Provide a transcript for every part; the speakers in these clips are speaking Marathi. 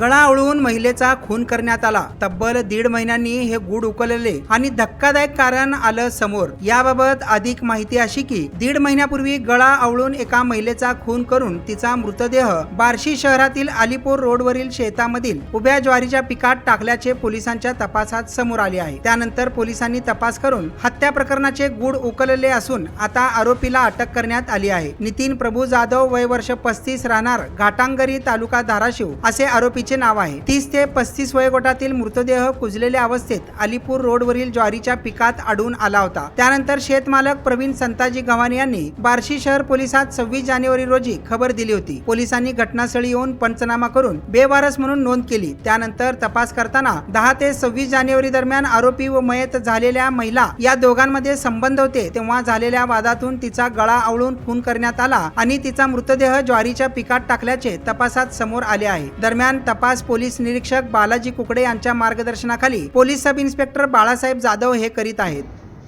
गळा आवळून महिलेचा खून करण्यात आला. तब्बल दीड महिन्यांनी हे गुड उकलले आणि धक्कादायक कारण आलं समोर. याबाबत अधिक माहिती अशी की दीड महिन्यापूर्वी गळा आवळून एका महिलेचा खून करून तिचा मृतदेह बार्शी शहरातील अलीपूर रोडवरील शेतामधील उभ्या ज्वारीच्या पिकात टाकल्याचे पोलिसांच्या तपासात समोर आले आहे. त्यानंतर पोलिसांनी तपास करून हत्या प्रकरणाचे गुड उकलले असून आता आरोपीला अटक करण्यात आली आहे. नितीन प्रभू जाधव वय वर्ष पस्तीस राहणार घाटांगरी तालुका धाराशिव असे आरोपी आरोपीचे नाव आहे. तीस ते पस्तीस वयोगटातील मृतदेह कुजलेल्या अवस्थेत अलीपूर रोडवरील ज्वारीच्या पिकात आढळून आला होता. त्यानंतर शेतमालक प्रवीण संताजी गव्हाणे यांनी बार्शी शहर पोलिसात सव्वीस जानेवारी रोजी खबर दिली होती. पोलिसांनी घटनास्थळी येऊन पंचनामा करून बेवारस म्हणून नोंद केली. त्यानंतर तपास करताना दहा ते सव्वीस जानेवारी दरम्यान आरोपी व मयत झालेल्या महिला या दोघांमध्ये संबंध होते. तेव्हा झालेल्या वादातून तिचा गळा आवळून खून करण्यात आला आणि तिचा मृतदेह ज्वारीच्या पिकात टाकल्याचे तपासात समोर आले आहे. दरम्यान तपास पोलीस निरीक्षक बालाजी कुकडे यांच्या मार्गदर्शनाखाली police sub inspector Balasaheb Jadhav हे करीत आहेत.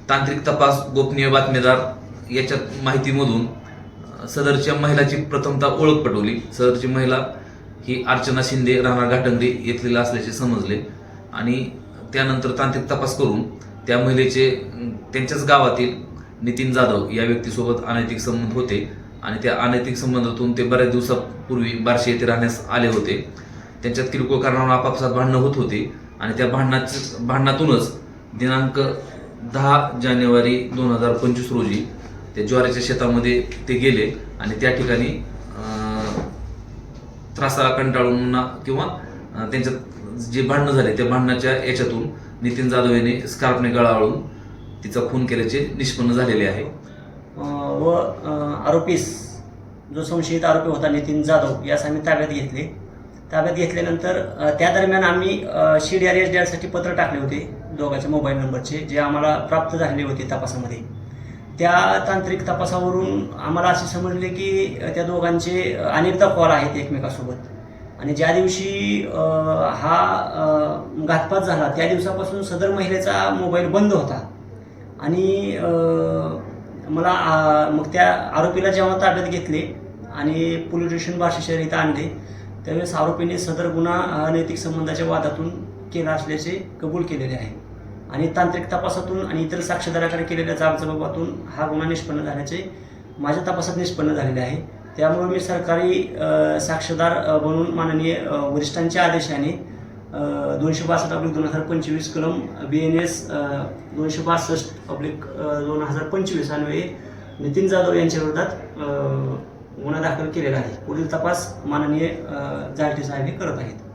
तांत्रिक तपास गोपनीय बातमीदार याच्यात माहितीमधून सदरच्या महिलाची प्रथमतः ओळख पटवली. सदरची महिला ही अर्चना शिंदे राहणार घाटंगरी येथील असल्याचे समजले. आणि त्यानंतर तांत्रिक तपास करून त्या महिलेचे त्यांच्याच गावातील नितीन जाधव या व्यक्तीसोबत अनैतिक संबंध होते. आणि त्या अनैतिक संबंधातून ते बऱ्याच दिवसापूर्वी बार्शी येथे राहण्यास आले होते. त्यांच्यात किरकोळ कारणावर आपापसात भांडणं होत होती. आणि त्या भांडणाच भांडणातूनच दिनांक दहा जानेवारी दोन हजार पंचवीस रोजी ते ज्वारीच्या शेतामध्ये ते गेले. आणि त्या ठिकाणी त्रासाला कंटाळून ना- किंवा त्यांच्यात जे भांडणं झाले त्या भांडणाच्या याच्यातून नितीन जाधव याने स्कार्फने गळाळून तिचा खून केल्याचे निष्पन्न झालेले आहे. व आरोपीस जो संशयित आरोपी होता नितीन जाधव यास आम्ही ताब्यात घेतले. ताब्यात घेतल्यानंतर त्या दरम्यान आम्ही C D R S D आरसाठी पत्र टाकले होते दोघांच्या मोबाईल नंबरचे जे आम्हाला प्राप्त झालेले होते तपासामध्ये. त्या तांत्रिक तपासावरून आम्हाला असे समजले की त्या दोघांचे अनेकदा कॉल आहेत एकमेकासोबत. आणि ज्या दिवशी हा घातपात झाला त्या दिवसापासून सदर महिलेचा मोबाईल बंद होता. आणि मला मग त्या आरोपीला जेव्हा ताब्यात घेतले आणि पोलीस स्टेशन बार्शी शहर इथं आणले त्यावेळेस आरोपीने सदर गुन्हा अनैतिक संबंधाच्या वादातून केला असल्याचे कबूल केलेले आहे. आणि तांत्रिक तपासातून आणि इतर साक्षीदाराकडे केलेल्या जाबजबाबातून हा गुन्हा निष्पन्न झाल्याचे माझ्या तपासात निष्पन्न झालेले आहे. त्यामुळे मी सरकारी साक्षीदार बनून माननीय वरिष्ठांच्या आदेशाने दोनशे बासष्ट पब्लिक दोन हजार पंचवीस कलम बी एन एस दोनशे बासष्ट पब्लिक दोन हजार पंचवीस अन्वये नितीन जाधव यांच्या विरोधात गुन्हा दाखल केलेला आहे. पुढील तपास माननीय अ, साहेब हे करत आहेत.